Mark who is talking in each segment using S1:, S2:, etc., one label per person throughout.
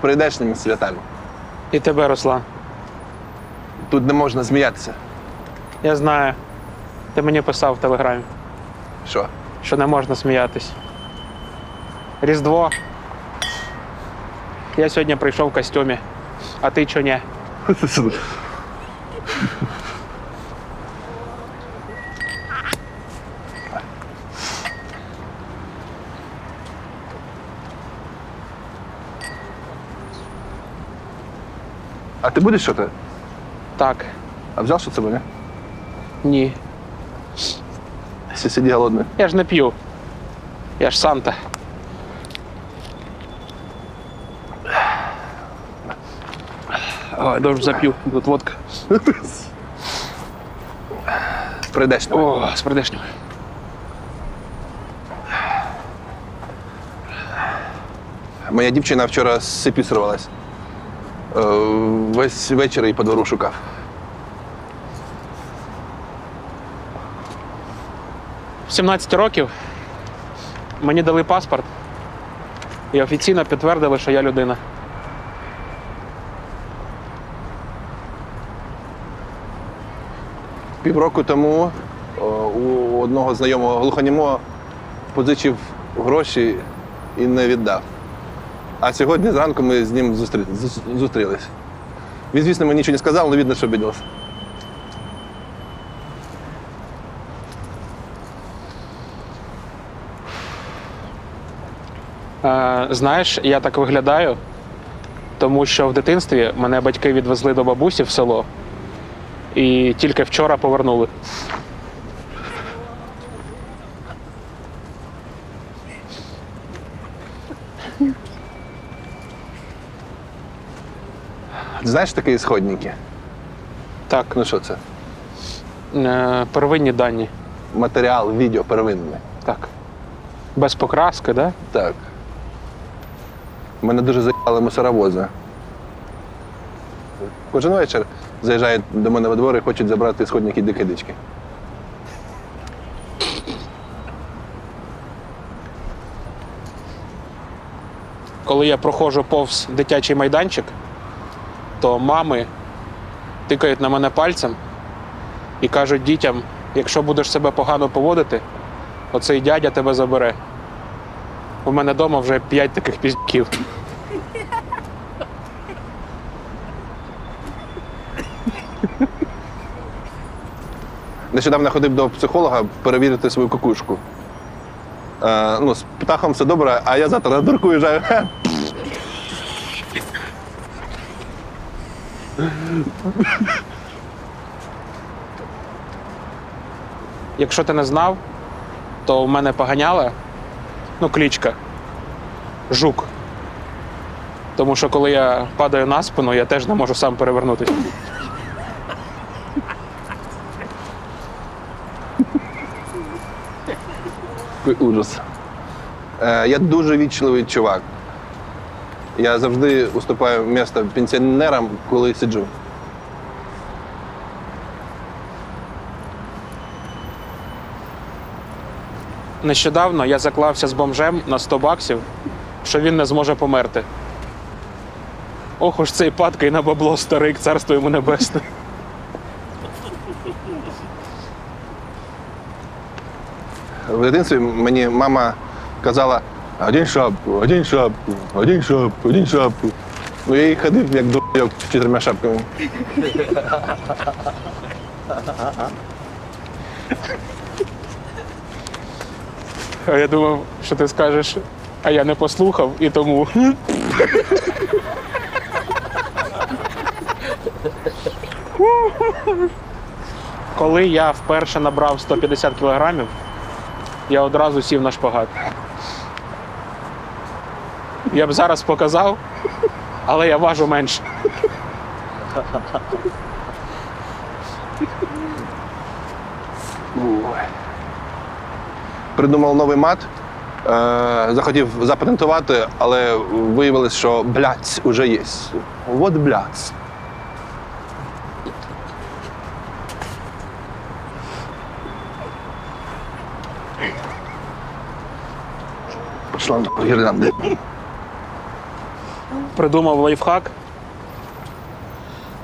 S1: прийдешніми святами.
S2: І тебе, Руслан.
S1: Тут не можна сміятися.
S2: Я знаю. Ти мені писав в телеграмі,
S1: Що?
S2: що не можна сміятись. Різдво. Я сьогодні прийшов в костюмі, а ти чого ні?
S1: А ти будеш то?
S2: Так,
S1: А взяв що це мене?
S2: ні.
S1: Всі сиді голодний.
S2: Я ж не п'ю. Я ж Санта. Ой, дуже зап'ю. Тут водка.
S1: Прийдешніми.
S2: О, з придешнього.
S1: Моя дівчина вчора з цепі сорвалась. Е, Весь вечір її по двору шукав.
S2: В 17 років мені дали паспорт і офіційно підтвердили, що я людина.
S1: Півроку тому о, у одного знайомого глухонімого позичив гроші і не віддав. А сьогодні зранку ми з ним зустрі... зус- зустрілись. Він, звісно, мені нічого не сказав, але видно, що обідався.
S2: Е, знаєш, я так виглядаю, тому що в дитинстві мене батьки відвезли до бабусі в село і тільки вчора повернули.
S1: Знаєш такі сходники?
S2: Так,
S1: Ну що це?
S2: е, первинні дані.
S1: Матеріал, відео первинне.
S2: Так. Без покраски, да?
S1: Так. Мене дуже заїхали мусоровози. Кожен вечір заїжджають до мене во двор і хочуть забрати сходники дикі дички.
S2: Коли я проходжу повз дитячий майданчик, то мами тикають на мене пальцем і кажуть дітям, якщо будеш себе погано поводити, оцей дядя тебе забере. У мене вдома вже п'ять таких піздьків.
S1: Нещодавно ходив до психолога перевірити свою кукушку. Е, ну, з птахом все добре, а я завтра на дурку їжджаю.
S2: Якщо ти не знав, то в мене поганяла ну, клічка Жук. Тому що коли я падаю на спину, я теж не можу сам перевернутися.
S1: Ужас. Е, я дуже вічливий чувак. Я завжди уступаю місце пенсіонерам, коли сиджу.
S2: Нещодавно я заклався з бомжем на 100 баксів, що він не зможе померти. Ох уж цей падкий на бабло старик, царство йому небесне.
S1: В дитинстві мені мама казала: одінь шапку, одінь шапку, одінь шапку, одінь шапку. Ну я і ходив як дурьок з чотирма шапками.
S2: А я думав, що ти скажеш, а я не послухав і тому. Коли я вперше набрав 150 кілограмів, я одразу сів на шпагат. Я б зараз показав, але я важу менше.
S1: Придумав новий мат, е, захотів запатентувати, але виявилось, що бляць уже є. От бляць. Пошла на гірлянди.
S2: Придумав лайфхак,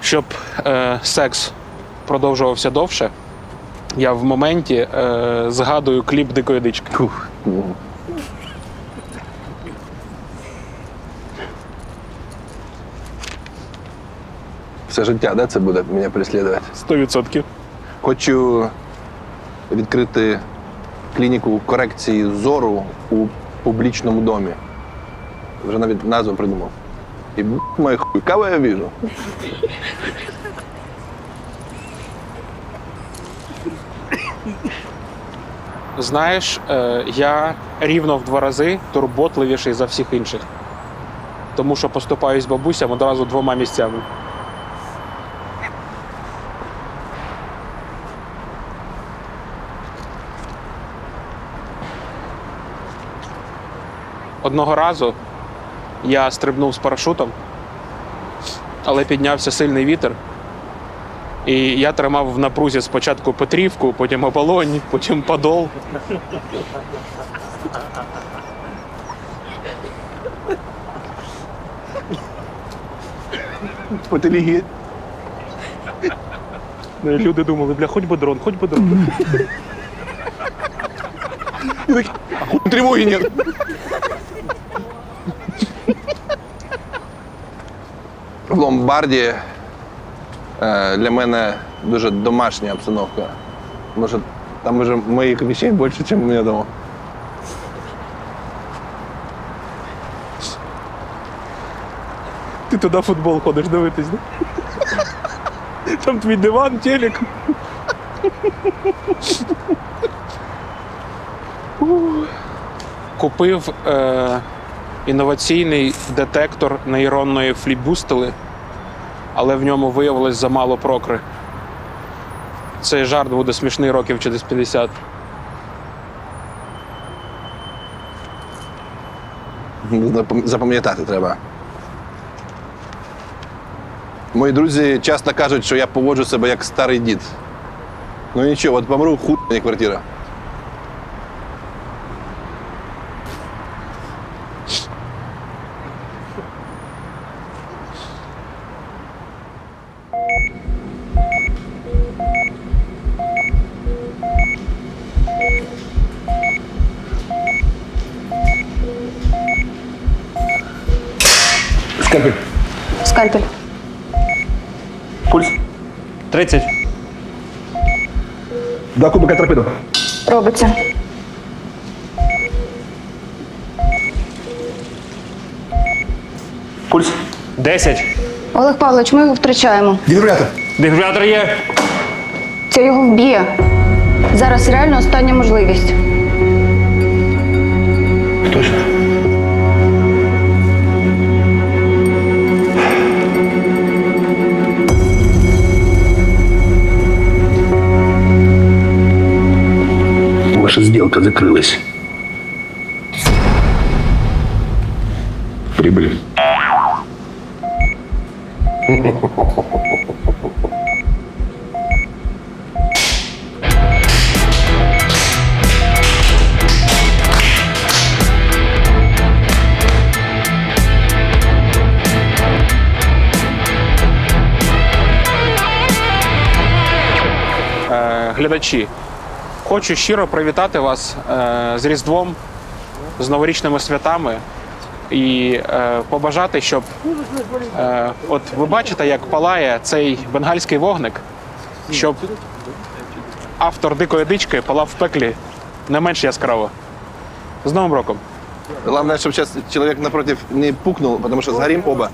S2: щоб е, секс продовжувався довше. Я в моменті е, згадую кліп дикої дички.
S1: Фух. Все життя, да, це буде мене переслідувати?
S2: 100%.
S1: Хочу відкрити клініку корекції зору у публічному домі. Вже навіть назву придумав. Б**, моя хуй, кого я вижу?
S2: Знаєш, е, я рівно в два рази турботливіший за всіх інших. Тому що поступаюсь бабусям одразу двома місцями. Одного разу я стрибнув з парашутом, але піднявся сильний вітер. І я тримав в напрузі спочатку Петрівку, потім оболонь, потім подол.
S1: Потеліги.
S2: Ну, Люди думали, бля, хоч би дрон, хоч би дрон.
S1: Тривоги нет. В ломбарді е, для мене дуже домашня обстановка. Може, там може моїх вещей більше, ніж у мене вдома.
S2: Ти туди в футбол ходиш дивитись, да? Там твій диван, телек. Купив е, інноваційний детектор нейронної флібустили, але в ньому виявилось замало прокри. Цей жарт буде смішний років через 50.
S1: Запам'ятати треба. Мої друзі часто кажуть, що я поводжу себе як старий дід. Ну нічого, от помру, хуй мені квартира. Скальпель.
S3: Скальпель.
S1: Пульс.
S4: 30.
S1: Два кубика торпеду.
S3: Робиться.
S1: Пульс.
S4: 10.
S3: Олег Павлович, ми його втрачаємо.
S1: Дефібрилятор.
S4: Дефібрилятор є.
S3: Це його вб'є. Зараз реально остання можливість.
S1: Точно.
S5: Ваша сделка закрылась. Прибыль.
S2: Е, глядачі, хочу щиро привітати вас е, з Різдвом, з новорічними святами і е, побажати, щоб е, от ви бачите, як палає цей бенгальський вогник, щоб автор дикої дички палав в пеклі не менш яскраво. З Новим роком!
S1: Главное, чтобы сейчас человек напротив не пукнул, потому что сгорим оба.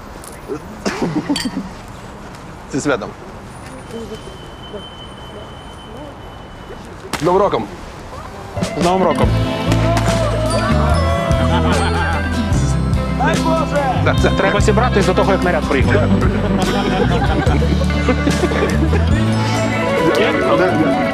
S1: С святом. З Новим роком!
S2: З Новим роком!
S1: Дай Боже! Це
S2: треба зібрати до того, як наряд приїхав.